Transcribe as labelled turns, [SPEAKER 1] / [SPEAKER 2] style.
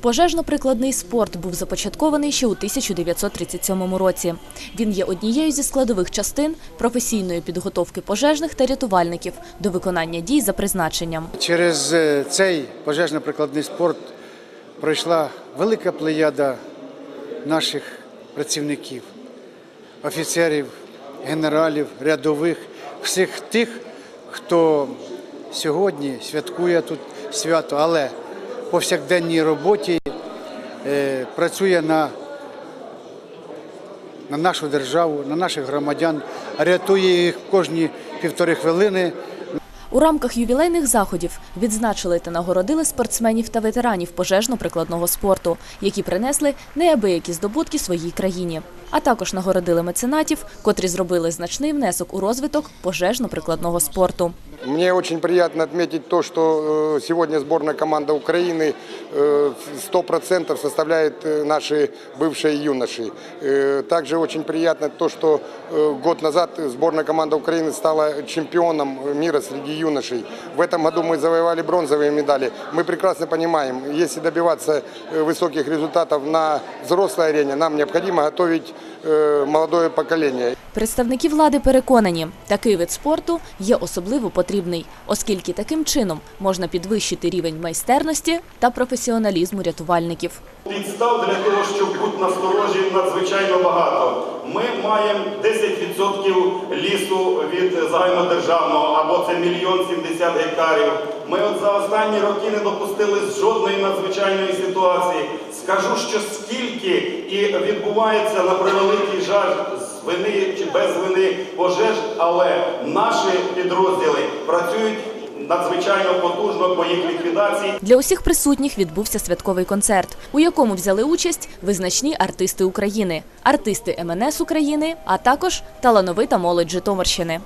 [SPEAKER 1] Пожежно-прикладний спорт був започаткований ще у 1937 році. Він є однією зі складових частин професійної підготовки пожежних та рятувальників до виконання дій за призначенням.
[SPEAKER 2] Через е, цей пожежно-прикладний спорт пройшла велика плеяда наших працівників, офіцерів, генералів, рядових, всіх тих, хто сьогодні святкує тут свято, але повсякденній роботі е, працює на, на нашу державу, на наших громадян, рятує їх кожні півтори хвилини.
[SPEAKER 1] У рамках ювілейних заходів відзначили та нагородили спортсменів та ветеранів пожежно-прикладного спорту, які принесли неабиякі здобутки своїй країні. А також нагородили меценатів, котрі зробили значний внесок у розвиток пожежно-прикладного спорту.
[SPEAKER 3] Мне очень приятно отметить то, что э, сегодня сборная команда Украины э, 100% составляет э, наши бывшие юноши. Э, Также очень приятно то, что э, год назад сборная команда Украины стала чемпионом мира среди юношей. В этом году мы завоевали бронзовые медали. Мы прекрасно понимаем, если добиваться э, высоких результатов на взрослой арене, нам необходимо готовить э, молодое поколение.
[SPEAKER 1] Представники влади переконані, такий вид спорту є особливо потрібний, оскільки таким чином можна підвищити рівень майстерності та професіоналізму рятувальників.
[SPEAKER 4] Підстав для того, щоб бути насторожі, надзвичайно багато. Ми маємо 10% лісу від загальнодержавного, або це мільйон 70 гектарів. Ми от за останні роки не допустили жодної надзвичайної ситуації. Скажу, що скільки і відбувається на превеликий жаль з вини чи без вини пожеж, але наші підрозділи працюють надзвичайно потужно по їх ліквідації.
[SPEAKER 1] Для усіх присутніх відбувся святковий концерт, у якому взяли участь визначні артисти України, артисти МНС України, а також талановита молодь Житомирщини.